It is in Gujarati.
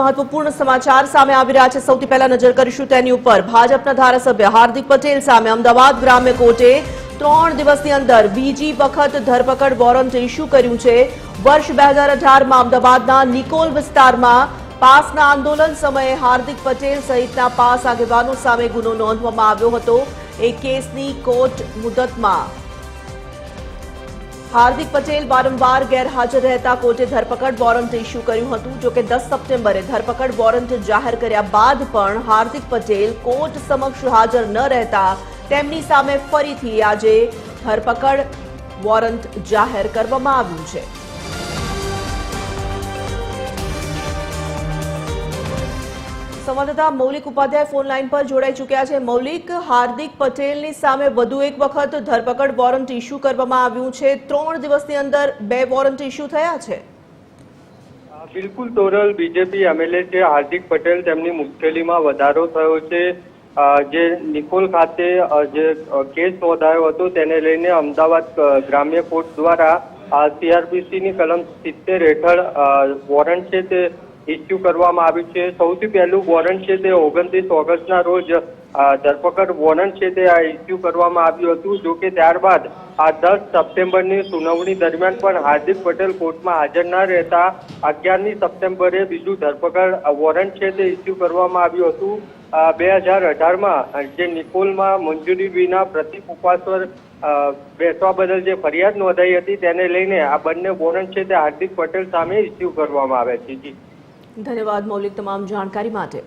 મહત્વપૂર્ણ સમાચાર સામે આવી રહ્યા છે. સૌથી પહેલા નજર કરીશું તેની ઉપર. ભાજપના ધારાસભ્ય હાર્દિક પટેલ સામે અમદાવાદ ગ્રામ્ય કોર્ટે ત્રણ દિવસની અંદર બીજી વખત ધરપકડ વોરંટ ઇસ્યુ કર્યું છે. વર્ષ બે હજાર અઢારમાં અમદાવાદના નિકોલ વિસ્તારમાં પાસના આંદોલન સમયે હાર્દિક પટેલ સહિતના પાસ આગેવાનો સામે ગુનો નોંધવામાં આવ્યો હતો. એ કેસની કોર્ટ મુદતમાં. હાર્દિક પટેલ વારંવાર ગેરહાજર રહેતા કોર્ટે ધરપકડ વોરંટ ઇસ્યુ કર્યું હતું. જોકે દસ સપ્ટેમ્બરે ધરપકડ વોરંટ જાહેર કર્યા બાદ પણ હાર્દિક પટેલ કોર્ટ સમક્ષ હાજર ન રહેતા તેમની સામે ફરીથી આજે ધરપકડ વોરંટ જાહેર કરવામાં આવ્યું છે. સંવાદદાતા મૌલિક ઉપાધ્યાય ફોન લાઈન પર જોડાઈ ચૂક્યા છે. મૌલિક, હાર્દિક પટેલની સામે વધુ એક વખત ધરપકડ વોરંટ ઇસ્યુ કરવામાં આવ્યું છે. ત્રણ દિવસની અંદર બે વોરંટ ઇસ્યુ થયા છે. બિલકુલ તોરલ, બીજેપી એમએલએ છે, હાર્દિક પટેલ તેમની મુશ્કેલીમાં વધારો થયો છે. જે નિકોલ ખાતે જે કેસ નોંધાયો હતો તેને લઈને અમદાવાદ ગ્રામ્ય કોર્ટ દ્વારા સીઆરપીસીની કલમ સિત્તેર હેઠળ વોરંટ છે તે ઇસ્યુ કરવામાં આવ્યું છે. સૌથી પહેલું વોરંટ છે તે ઓગણત્રીસ ઓગસ્ટના રોજ ધરપકડ વોરંટ છે તે ઇસ્યુ કરવામાં આવ્યું હતું. જો કે ત્યારબાદ આ દસ સપ્ટેમ્બરની સુનાવણી દરમિયાન પણ હાર્દિક પટેલ કોર્ટમાં હાજર ન રહેતા અગિયારમી સપ્ટેમ્બરે બીજું ધરપકડ વોરંટ છે તે ઇસ્યુ કરવામાં આવ્યું હતું. બે હજાર અઢારમાં જે નિકોલમાં મંજૂરી વિના પ્રતિક ઉપાસવર બેસવા બદલ જે ફરિયાદ નોંધાઈ હતી તેને લઈને આ બંને વોરંટ છે તે હાર્દિક પટેલ સામે ઇસ્યુ કરવામાં આવ્યા છે. જી. ધન્યવાદ મૌલિક તમામ જાણકારી માટે.